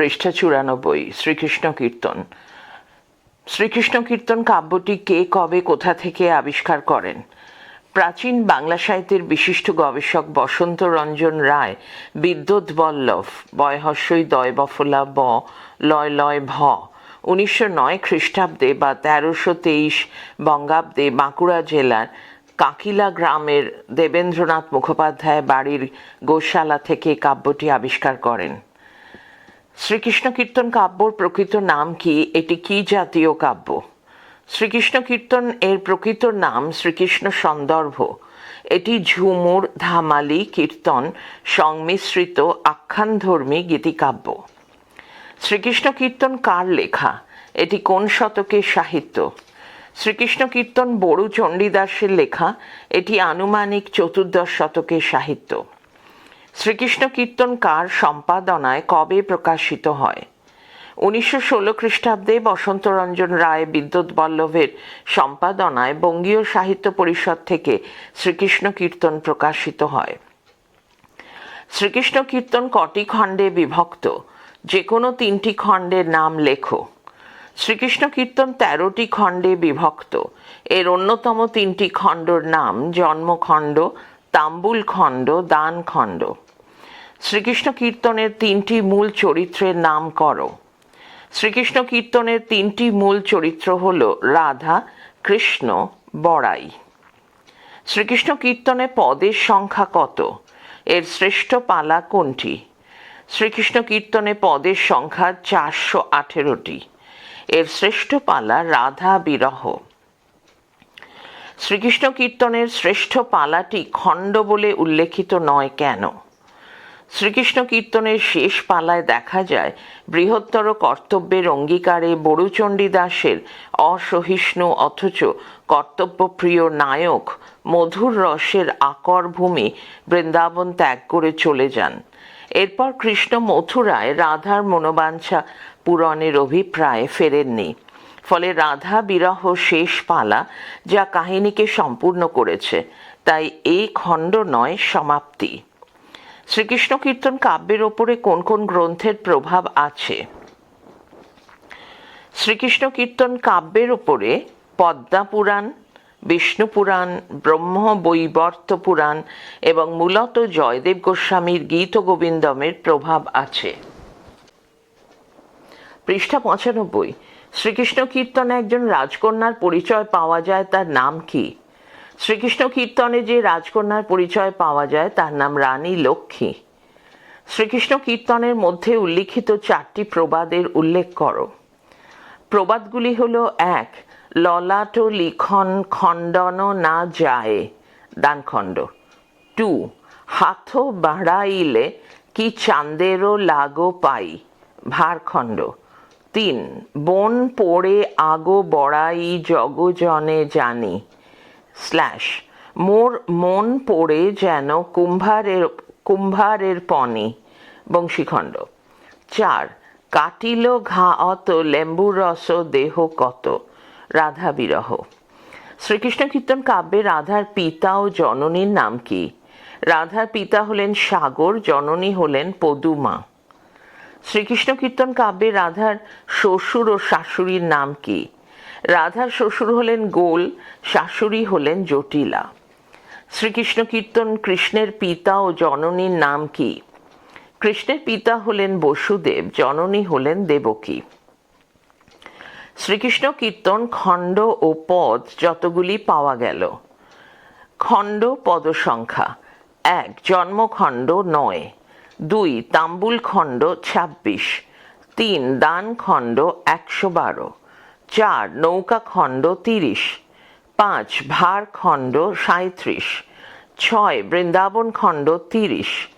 পৃষ্ঠা চুরানব্বই, শ্রীকৃষ্ণ কীর্তন। শ্রীকৃষ্ণ কীর্তন কাব্যটি কে কবে কোথা থেকে আবিষ্কার করেন? প্রাচীন বাংলা সাহিত্যের বিশিষ্ট গবেষক বসন্ত রঞ্জন রায়, বিদ্যুৎ বল্লভ, বয়হস্যই দয় বফলা ব, লয় লয় ভ, উনিশশো নয় খ্রিস্টাব্দে বা তেরোশো তেইশ বঙ্গাব্দে বাঁকুড়া জেলার কাকিলা গ্রামের দেবেন্দ্রনাথ মুখোপাধ্যায় বাড়ির গোশালা থেকে কাব্যটি আবিষ্কার করেন। শ্রীকৃষ্ণ কীর্তন কাব্যর প্রকৃত নাম কি? এটি কি জাতীয় কাব্য? শ্রীকৃষ্ণ কীর্তন এর প্রকৃত নাম শ্রীকৃষ্ণ সন্দর্ভ। এটি ঝুমুর, ধামালি, কীর্তন, সংমিশ্রিত, আখ্যানধর্মী গীতিকাব্য। শ্রীকৃষ্ণ কীর্তন কার লেখা? এটি কোন শতকের সাহিত্য? শ্রীকৃষ্ণ কীর্তন বড়ু চণ্ডীদাসের লেখা। এটি আনুমানিক চতুর্দশ শতকের সাহিত্য। শ্রীকৃষ্ণ কীর্তন কার সম্পাদনায় কবে প্রকাশিত হয়? উনিশশো ষোলো খ্রিস্টাব্দে বসন্তরঞ্জন রায় বিদ্যুৎ বল্লভের সম্পাদনায় বঙ্গীয় সাহিত্য পরিষদ থেকে শ্রীকৃষ্ণ কীর্তন প্রকাশিত হয়। শ্রীকৃষ্ণ কীর্তন কটি খণ্ডে বিভক্ত? যে কোনো তিনটি খণ্ডের নাম লেখো। শ্রীকৃষ্ণ কীর্তন তেরোটি খণ্ডে বিভক্ত। এর অন্যতম তিনটি খণ্ডর নাম জন্মখণ্ড তাম্বুল খণ্ড, দান খণ্ড। শ্রীকৃষ্ণ কীর্তনের তিনটি মূল চরিত্রের নাম করো। শ্রীকৃষ্ণ কীর্তনের তিনটি মূল চরিত্র হল রাধা, কৃষ্ণ, বড়াই। শ্রীকৃষ্ণ কীর্তনে পদের সংখ্যা কত? এর শ্রেষ্ঠ পালা কোনটি? শ্রীকৃষ্ণ কীর্তনে পদের সংখ্যা চারশো আঠেরোটি। এর শ্রেষ্ঠ পালা রাধা বিরহ। শ্রীকৃষ্ণ কীর্তনের শ্রেষ্ঠ পালাটি খণ্ড বলে উল্লেখিত নয় কেন? শ্রীকৃষ্ণ কীর্তনের শেষ পালায় দেখা যায় বৃহত্তর কর্তব্যের অঙ্গীকারে বড়ুচণ্ডী দাসের অসহিষ্ণু অথচ কর্তব্যপ্রিয় নায়ক মধুর রসের আকর ভূমি বৃন্দাবন ত্যাগ করে চলে যান। এরপর কৃষ্ণ মথুরায় রাধার মনোবাঞ্ছা পূরণের অভিপ্রায়ে ফেরেননি। ফলে রাধা বিরহ শেষ পালা যা কাহিনীকে সম্পূর্ণ করেছে। তাই এই খণ্ড নয়, সমাপ্তি। শ্রীকৃষ্ণ কীর্তন কাব্যের ওপরে কোন কোন গ্রন্থের প্রভাব আছে? শ্রীকৃষ্ণ কীর্তন কাব্যের ওপরে পদ্মা পুরাণ, বিষ্ণু পুরাণ, ব্রহ্ম বৈবর্ত পুরাণ এবং মূলত জয়দেব গোস্বামীর গীত গোবিন্দমের প্রভাব আছে। পৃষ্ঠা পঁচানব্বই। শ্রীকৃষ্ণ কীর্তনে একজন রাজকন্যার পরিচয় পাওয়া যায়, তার নাম কি? শ্রীকৃষ্ণ কীর্তনে যে রাজকন্যার পরিচয় পাওয়া যায়, তার নাম রানী লক্ষ্মী। শ্রীকৃষ্ণ কীর্তনের মধ্যে উল্লিখিত চারটি প্রবাদের উল্লেখ করো। প্রবাদগুলি হল, এক, ললাট লিখন খণ্ডন না যায়, দানখণ্ড। টু হাত বাড়াইলে কি চান্দেরও লাগো পাই, ভারখণ্ড। তিন, বন পড়ে আগো বড়াই জগজনে জানি। স্ল্যাশ, মোর মন পড়ে যেন কুম্ভারের কুম্ভারের পনি বংশীখণ্ড, চার, কাটিল ঘা অত লেম্বু রস দেহ কত। রাধা বিরহ, শ্রীকৃষ্ণ কীর্তন কাব্যে রাধার পিতা ও জননীর নাম কি? রাধার পিতা হলেন সাগর, জননী হলেন পদুমা। শ্রীকৃষ্ণ কীর্তন কাব্যে রাধার শ্বশুর ও শাশুড়ির নাম কি? রাধার শ্বশুর হলেন গোল, শাশুড়ি হলেন জটিলা। শ্রীকৃষ্ণ কীর্তন কৃষ্ণের পিতা ও জননীর নাম কি? কৃষ্ণের পিতা হলেন বসুদেব, জননী হলেন দেবকী। শ্রীকৃষ্ণ কীর্তন খণ্ড ও পদ যতগুলি পাওয়া গেল। খণ্ড পদ সংখ্যা এক, জন্মখণ্ড নয়। দুই, তাম্বুল খণ্ড ছাব্বিশ। তিন, দান খণ্ড একশো বারো। চার, নৌকা খণ্ড তিরিশ। পাঁচ, ভার খণ্ড সাঁত্রিশ ছয়, বৃন্দাবন খণ্ড তিরিশ।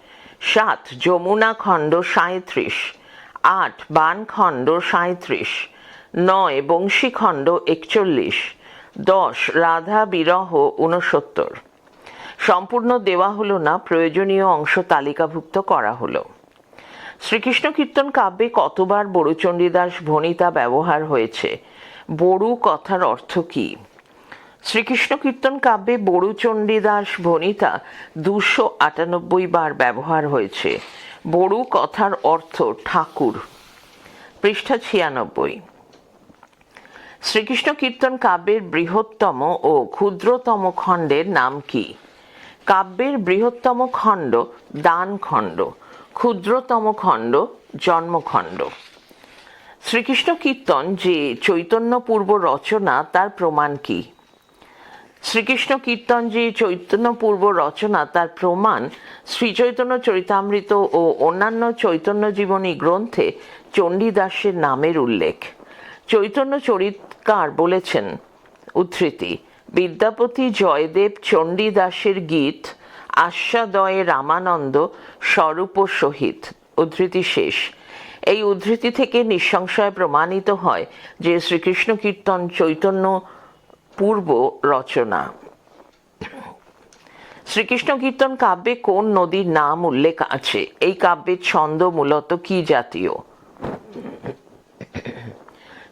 সাত, যমুনা খণ্ড সাঁত্রিশ আট বানখণ্ড সাঁত্রিশ নয় বংশীখণ্ড একচল্লিশ। দশ, রাধা বিরহ ঊনসত্তর। সম্পূর্ণ দেওয়া হলো না, প্রয়োজনীয় অংশ তালিকাভুক্ত করা হলো। শ্রীকৃষ্ণ কীর্তন কাব্যে কতবার বড়ুচণ্ডীদাস ভণিতা ব্যবহার হয়েছে? বড়ু কথার অর্থ কী? শ্রীকৃষ্ণ কীর্তন কাব্যে বড়ুচণ্ডীদাস ভণিতা দুশো আটানব্বই বার ব্যবহার হয়েছে। বড়ু কথার অর্থ ঠাকুর। পৃষ্ঠা ছিয়ানব্বই। শ্রীকৃষ্ণ কীর্তন কাব্যের বৃহত্তম ও ক্ষুদ্রতম খণ্ডের নাম কি? কাব্যের বৃহত্তম খণ্ড দান খণ্ড, ক্ষুদ্রতম খণ্ড, জন্মখণ্ড। শ্রীকৃষ্ণ কীর্তন যে চৈতন্যপূর্ব রচনা, তার প্রমাণ কি? শ্রীকৃষ্ণ কীর্তন যে চৈতন্যপূর্ব রচনা, তার প্রমাণ শ্রীচৈতন্য চরিতামৃত ও অন্যান্য চৈতন্য জীবনী গ্রন্থে চণ্ডীদাসের নামের উল্লেখ। চৈতন্য চরিতকার বলেছেন, উদ্ধৃতি বিদ্যাপতি জয়দেব চণ্ডীদাসের গীত আশ্বাদয়ে রামানন্দ স্বরূপ সহিত, উদ্ধৃতি শেষ। এই উদ্ধৃতি থেকে নিঃসংশয়ে প্রমাণিত হয় যে শ্রীকৃষ্ণ কীর্তন চৈতন্য পূর্ব রচনা। শ্রীকৃষ্ণ কীর্তন কাব্যে কোন নদীর নাম উল্লেখ আছে? এই কাব্যের ছন্দ মূলত কি জাতীয়?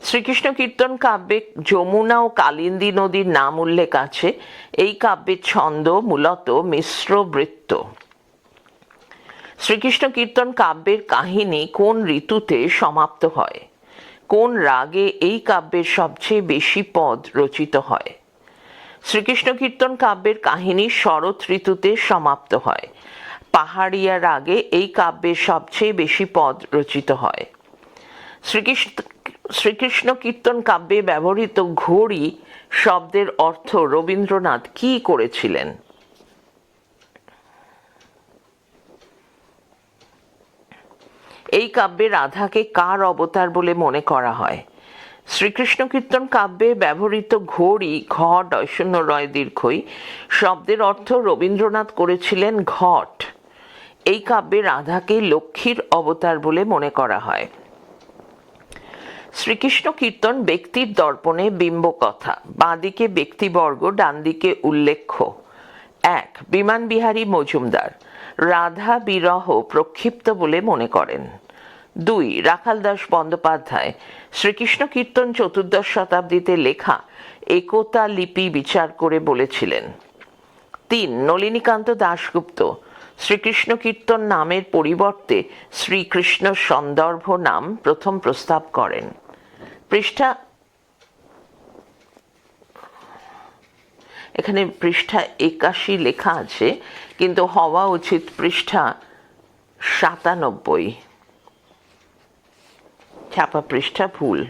শ্রীকৃষ্ণ কীর্তন কাব্যে যমুনা ও কালিন্দী নদীর নাম উল্লেখ আছে। এই কাব্যের ছন্দ মূলত মিশ্র বৃত্ত। শ্রীকৃষ্ণ কীর্তন কাব্যের কাহিনী কোন ঋতুতে সমাপ্ত হয়? কোন রাগে এই কাব্যের সবচেয়ে বেশি পদ রচিত হয়? শ্রীকৃষ্ণ কীর্তন কাব্যের কাহিনী শরৎ ঋতুতে সমাপ্ত হয়। পাহাড়িয়া রাগে এই কাব্যের সবচেয়ে বেশি পদ রচিত হয়। শ্রীকৃষ্ণ শ্রীকৃষ্ণ কীর্তন কাব্যে ব্যবহৃত ঘড়ি শব্দের অর্থ রবীন্দ্রনাথ কি করেছিলেন? এই কাব্যে রাধাকে কার অবতার বলে মনে করা হয়? শ্রীকৃষ্ণ কীর্তন কাব্যে ব্যবহৃত ঘড়ি ঘ ডয়শূন্য রয় দীর্ঘই শব্দের অর্থ রবীন্দ্রনাথ করেছিলেন ঘট। এই কাব্যে রাধাকে লক্ষ্মীর অবতার বলে মনে করা হয়। শ্রীকৃষ্ণ কীর্তন ব্যক্তির দর্পণে বিম্ব কথা। বাঁদিকে ব্যক্তিবর্গ ডান দিকে উল্লেখ্য। এক বিমান বিহারী মজুমদার। রাধা বিরহ প্রক্ষিপ্ত বলে মনে করেন। দুই রাখালদাস বন্দ্যোপাধ্যায়। শ্রীকৃষ্ণ কীর্তন চতুর্দশ শতাব্দীতে লেখা একতা লিপি বিচার করে বলেছিলেন। তিন, নলিনীকান্ত দাশগুপ্ত। শ্রীকৃষ্ণ কীর্তন নামের পরিবর্তে শ্রীকৃষ্ণ সন্দর্ভ নাম প্রথম প্রস্তাব করেন। পৃষ্ঠা এখানে পৃষ্ঠা একাশি লেখা আছে, কিন্তু হওয়া উচিত পৃষ্ঠা সাতানব্বই। ছাপা পৃষ্ঠা ভুল।